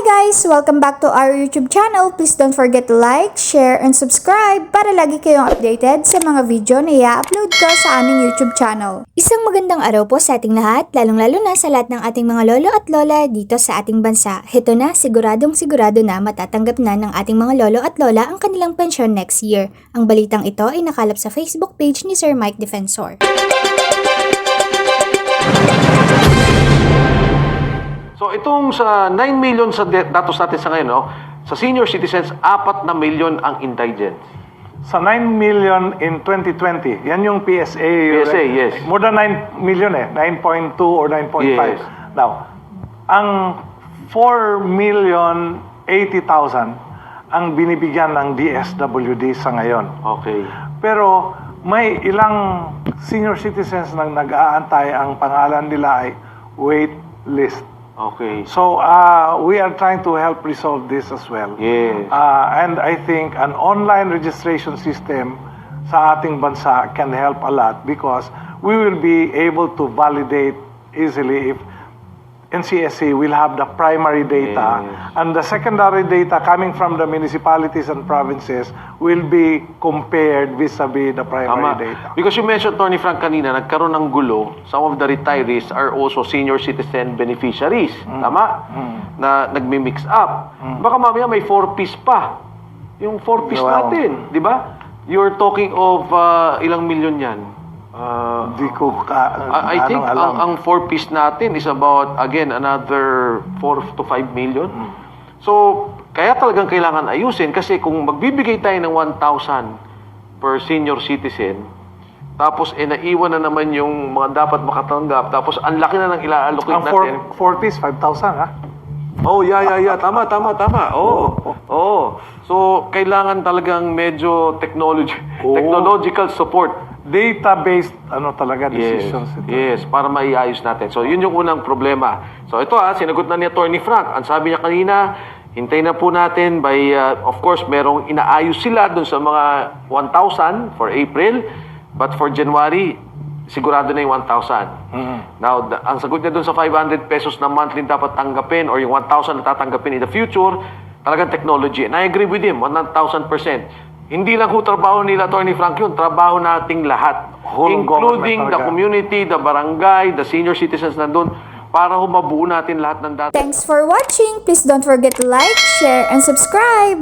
guys! Welcome back to our YouTube channel. Please don't forget to like, share, and subscribe para lagi kayong updated sa mga video na i-upload ko sa aming YouTube channel. Isang magandang araw po sa ating lahat, lalong-lalo na sa lahat ng ating mga lolo at lola dito sa ating bansa. Heto na, siguradong sigurado na matatanggap na ng ating mga lolo at lola ang kanilang pensyon next year. Ang balitang ito ay nakalap sa Facebook page ni Sir Mike Defensor. Itong sa 9 million sa datos natin sa ngayon, no? sa senior citizens, 4 na million ang indigent. Sa 9 million in 2020, yan yung PSA. PSA, yes. More than 9 million eh, 9.2 or 9.5. Yes. Now, ang 4 million 80,000 ang binibigyan ng DSWD sa ngayon. Okay. Pero may ilang senior citizens nang nag-aantay ang pangalan nila ay wait list. Okay. So uh, we are trying to help resolve this as well. Yes. Uh, and I think an online registration system sa ating bansa can help a lot because we will be able to validate easily if NCSC will have the primary data Yes. and the secondary data coming from the municipalities and provinces will be compared vis-a-vis the primary Tama. data. Because you mentioned, Tony Frank, kanina, nagkaroon ng gulo. Some of the retirees are also senior citizen beneficiaries. Tama? Na nagmi-mix up. Baka mamaya may 4-piece pa. Yung 4-piece Wow. natin. Di ba? You're talking of uh, ilang milyon yan? Uh, Hindi ko ka, I, I think alam. ang, ang four piece natin is about, again, another 4 to 5 million. Hmm. So, kaya talagang kailangan ayusin kasi kung magbibigay tayo ng 1,000 per senior citizen, tapos eh, naiwan na naman yung mga dapat makatanggap, tapos ang laki na ng ila-allocate ang natin. 4 piece 5,000 ha? Oh, yeah, yeah, yeah. Tama, tama, tama. Oo. Oh. So, kailangan talagang medyo technology, Oo. technological support. Data-based ano talaga Yes, decisions ito. yes, para maiayos natin. So, yun yung unang problema. So, ito ha, sinagot na ni Attorney Frank. Ang sabi niya kanina, hintayin na po natin by, uh, of course, merong inaayos sila dun sa mga 1,000 for April. But for January, sigurado na yung 1,000. Now, the- ang sagot niya dun sa 500 pesos na monthly dapat tanggapin or yung 1,000 na tatanggapin in the future, talagang technology. And I agree with him, 1,000%. Hindi lang ho trabaho nila, Attorney Frank, yun. Trabaho nating lahat. Whole including the community, the barangay, the senior citizens nandun, para ho mabuo natin lahat ng data. Thanks for watching! Please don't forget to like, share, and subscribe!